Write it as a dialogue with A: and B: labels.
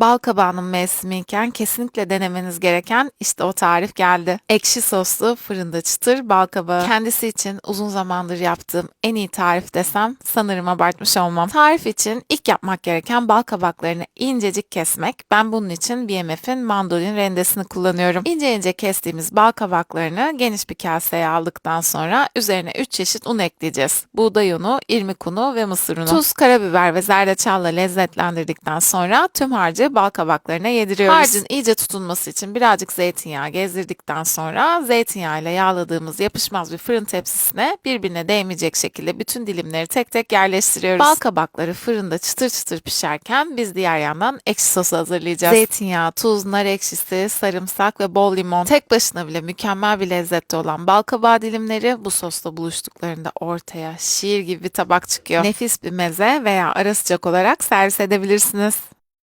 A: Bal kabağının mevsimiyken kesinlikle denemeniz gereken işte o tarif geldi. Ekşi soslu fırında çıtır bal kabağı. Kendisi için uzun zamandır yaptığım en iyi tarif desem sanırım abartmış olmam. Tarif için ilk yapmak gereken bal kabaklarını incecik kesmek. Ben bunun için BMF'in mandolin rendesini kullanıyorum. İnce ince kestiğimiz bal kabaklarını geniş bir kaseye aldıktan sonra üzerine 3 çeşit un ekleyeceğiz. Buğday unu, irmik unu ve mısır unu. Tuz, karabiber ve zerdeçalla lezzetlendirdikten sonra tüm harcı bal kabaklarına yediriyoruz. Harcın iyice tutunması için birazcık zeytinyağı gezdirdikten sonra zeytinyağıyla yağladığımız yapışmaz bir fırın tepsisine birbirine değmeyecek şekilde bütün dilimleri tek tek yerleştiriyoruz. Bal kabakları fırında çıtır çıtır pişerken biz diğer yandan ekşi sosu hazırlayacağız. Zeytinyağı, tuz, nar ekşisi, sarımsak ve bol limon. Tek başına bile mükemmel bir lezzette olan bal kabağı dilimleri bu sosla buluştuklarında ortaya şiir gibi bir tabak çıkıyor. Nefis bir meze veya ara sıcak olarak servis edebilirsiniz.